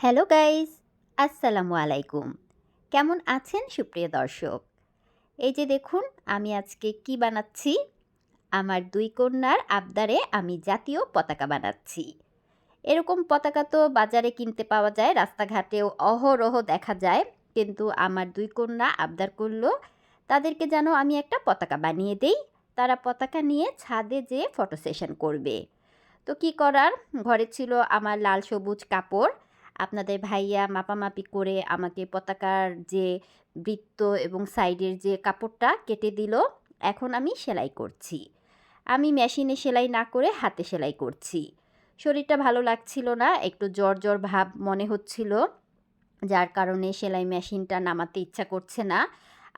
Hello guys, আসসালামু আলাইকুম। কেমন আছেন সুপ্রিয় দর্শক? এই যে দেখুন, আমি আজকে কি বানাচ্ছি? আমার দুই কন্যার আবদারে আমি জাতীয় পতাকা বানাচ্ছি। এরকম পতাকা তো বাজারে কিনতে পাওয়া যায়, রাস্তাঘাটেও অহরহ দেখা যায়, কিন্তু আমার দুই কন্যা আবদার করল, তাদেরকে যেন আমি একটা পতাকা বানিয়ে দেই। তারা পতাকা নিয়ে ছাদে যেয়ে ফটো সেশন করবে। তো কি করার? ঘরে ছিল আমার লাল সবুজ কাপড় আপনাদের ভাইয়া মাপামাপি করে আমাকে পতাকার যে বৃত্ত এবং সাইডের যে কাপড়টা কেটে দিল, এখন আমি সেলাই করছি। আমি মেশিনে সেলাই না করে হাতে সেলাই করছি। শরীরটা ভালো লাগছিল না, একটু জ্বর জ্বর ভাব মনে হচ্ছিল, যার কারণে সেলাই মেশিনটা নামাতে ইচ্ছা করছে না।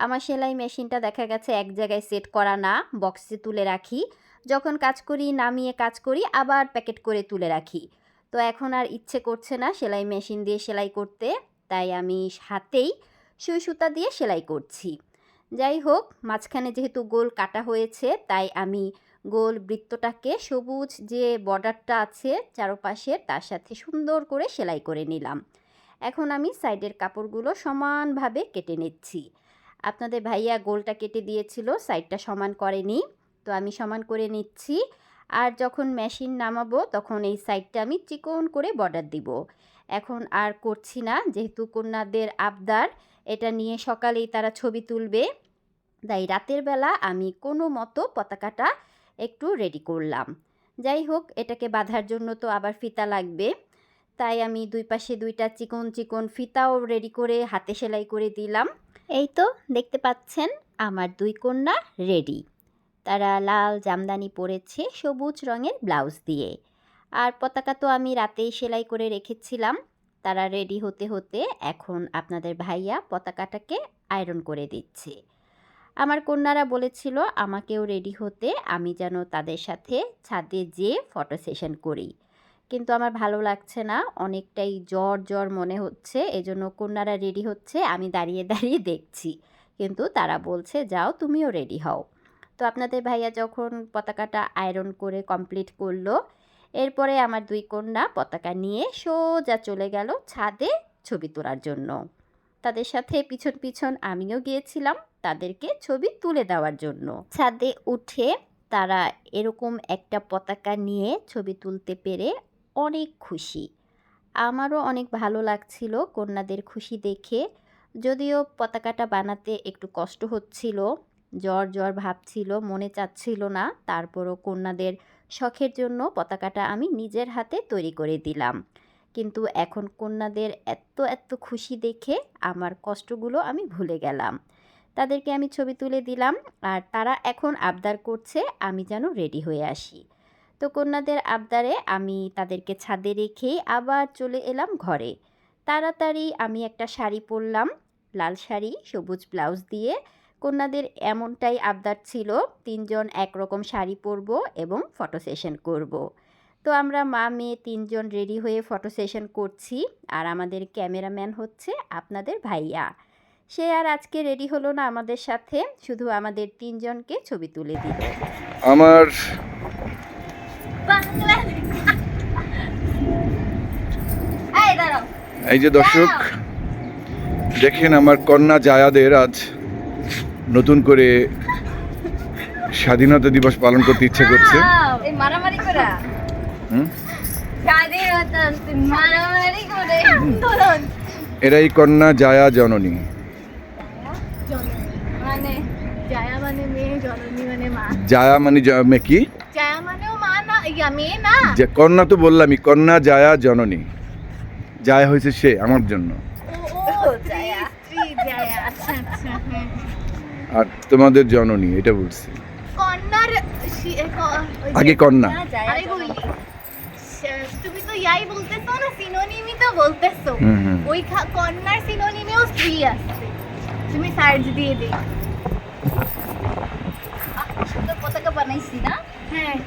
আমার সেলাই মেশিনটা দেখা গেছে এক জায়গায় সেট করা না, বক্সে তুলে রাখি। যখন কাজ করি, নামিয়ে কাজ করি, আবার প্যাকেট করে তুলে রাখি। তো এখন আর ইচ্ছে করছে না সেলাই মেশিন দিয়ে সেলাই করতে। তাই আমি হাতেই সুই সুতা দিয়ে সেলাই করছি। যাই হোক, মাঝখানে যেহেতু গোল কাটা হয়েছে, তাই আমি গোল বৃত্তটাকে সবুজ যে বর্ডারটা আছে চারপাশে তার সাথে সুন্দর করে সেলাই করে নিলাম। এখন আমি সাইডের কাপড়গুলো সমানভাবে কেটে নিচ্ছি। আপনাদের ভাইয়া গোলটা কেটে দিয়েছিল, সাইডটা সমান করেনি। তো আমি সমান করে নিচ্ছি। আর যখন মেশিন নামাবো, তখন এই সাইডটা আমি চিকন করে বর্ডার দিব। এখন আর করছি না, যেহেতু কন্যাদের আবদার, এটা নিয়ে সকালেই তারা ছবি তুলবে। তাই রাতের বেলা আমি কোনো মতো পতাকাটা একটু রেডি করলাম। যাই হোক, এটাকে বাঁধার জন্য তো আবার ফিতা লাগবে। তাই আমি দুই পাশে দুইটা চিকন চিকন ফিতাও রেডি করে হাতে সেলাই করে দিলাম। এই তো, দেখতে পাচ্ছেন, আমার দুই কন্যা রেডি তারা লাল জামদানি পরেছে সবুজ রঙের ব্লাউজ দিয়ে। আর পতাকা তো আমি রাতেই সেলাই করে রেখেছিলাম। তারা রেডি হতে হতে এখন আপনাদের ভাইয়া পতাকাটাকে আয়রন করে দিচ্ছে। আমার কন্যারা বলেছিল, আমাকেও রেডি হতে, আমি যেন তাদের সাথে ছাদে যেয়ে ফটো সেশন করি। কিন্তু আমার ভালো লাগছে না, অনেকটাই জ্বর জ্বর মনে হচ্ছে, এজন্য কন্যারা রেডি হচ্ছে, আমি দাঁড়িয়ে দাঁড়িয়ে দেখছি। কিন্তু তারা বলছে, যাও, তুমিও রেডি হও। তো আপনাদের ভাইয়া যখন পতাকাটা আয়রন করে কমপ্লিট করল, এরপরে আমার দুই কন্যা পতাকা নিয়ে সোজা চলে গেল ছাদে ছবি তোলার জন্য। তাদের সাথে পিছন পিছন আমিও গিয়েছিলাম তাদেরকে ছবি তুলে দেওয়ার জন্য। ছাদে উঠে তারা এরকম একটা পতাকা নিয়ে ছবি তুলতে পেরে অনেক খুশি। আমারও অনেক ভালো লাগছিল কন্যাদের খুশি দেখে। যদিও পতাকাটা বানাতে একটু কষ্ট হচ্ছিল জ্বর জ্বর ভাবছিল মনে চাচ্ছিল না। তারপরও কন্যাদের শখের জন্য পতাকাটা আমি নিজের হাতে তৈরি করে দিলাম। কিন্তু এখন কন্যাদের এত এত খুশি দেখে আমার কষ্টগুলো আমি ভুলে গেলাম। তাদেরকে আমি ছবি তুলে দিলাম আর তারা এখন আবদার করছে আমি যেন রেডি হয়ে আসি। তো কন্যাদের আবদারে আমি তাদেরকে ছাদে রেখেই আবার চলে এলাম ঘরে। তাড়াতাড়ি আমি একটা শাড়ি পরলাম, লাল শাড়ি, সবুজ ব্লাউজ দিয়ে। কন্যাদের এমনটাই আবদার ছিল তিনজন একরকম শাড়ি পরবো এবং ফটো সেশন করব। তো আমরা মা মেয়ে তিনজন রেডি হয়ে ফটো সেশন করছি আর আমাদের ক্যামেরাম্যান হচ্ছে আপনাদের ভাইয়া। সে আর আজকে রেডি হলো না আমাদের সাথে শুধু আমাদের তিনজনকে ছবি তুলে দিল। আমার এই যে দর্শক দেখেন আমার কন্যা জায়াদের আজ নতুন করে স্বাধীনতা দিবস পালন করতে ইচ্ছে করছে। এরাই কন্যা জায়া জননী। মানে জায়া মানে মানে মানে কি? যে কন্যা তো বললামই কন্যা জায়া জননী। জায়া হয়েছে সে আমার জন্য ও ও জায়া স্ত্রী জায়া আচ্ছা আচ্ছা হ্যাঁ আর তোমাদের জননী এটা বলছি। আগে কন্যা। আরে বলি। শ- তুমি তো ইয়াই বলতেছো না সিনোনিমই তো বলতেছো। হুম হুম। ওই কন্যার সিনোনিমেও স্ত্রী আছে। তুমি সার্চ দিয়ে দিই সুন্দর পতাকা বানাইছি না? হ্যাঁ।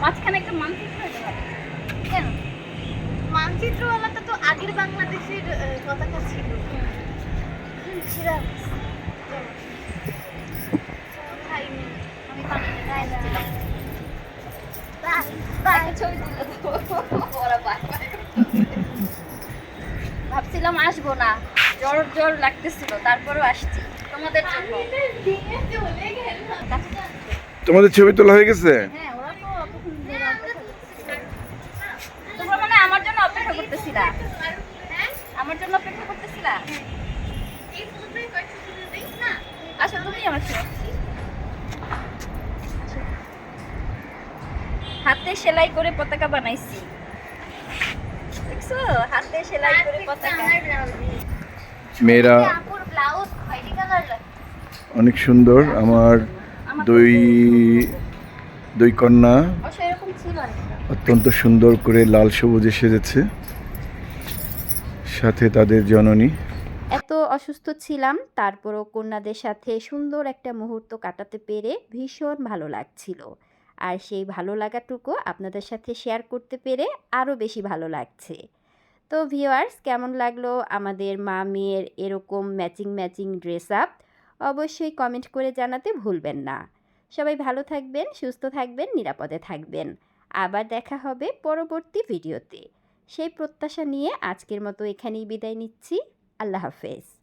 মাঝখানে একটা মানচিত্র কেন? মানচিত্রওয়ালাটা তো আগের বাংলাদেশের পতাকা ছিল। ওরা আসব না জ্বর জ্বর লাগতেছিল তারপরও আসছি। তোমাদের জন্য। তোমাদের ছবি তোলা হয়ে গেছে? হ্যাঁ। তোমরা মানে আমার জন্য অপেক্ষা করতেছিলা? আমার জন্য অপেক্ষা করতেছিলা এই ফুলটাই কয়েকটা ফুল দিই না আমার সাথে হাতে সেলাই করে পতাকা বানাইছি। দেখছ? হাতে সেলাই করে পতাকা। মেয়েরা ব্লাউজ খয়েরি কালার অনেক সুন্দর। আমার দুই দুই কন্যা। অত্যন্ত সুন্দর করে লাল সবুজে সেজেছে। সাথে তাদের জননী। অসুস্থ ছিলাম, তারপরও কন্যাদের সাথে সুন্দর একটা মুহূর্ত কাটাতে পেরে ভীষণ ভালো লাগছিল। আর সেই ভালো লাগাটুকু আপনাদের সাথে শেয়ার করতে পেরে আরও বেশি ভালো লাগছে। তো ভিওয়ার্স কেমন লাগল আমাদের মা মেয়ের এরকম ম্যাচিং ম্যাচিং ড্রেস আপ অবশ্যই কমেন্ট করে জানাতে ভুলবেন না। সবাই ভালো থাকবেন, সুস্থ থাকবেন, নিরাপদে থাকবেন। আবার দেখা হবে পরবর্তী ভিডিওতে সেই প্রত্যাশা নিয়ে আজকের মতো এখানেই বিদায় নিচ্ছি। আল্লাহ হাফেজ।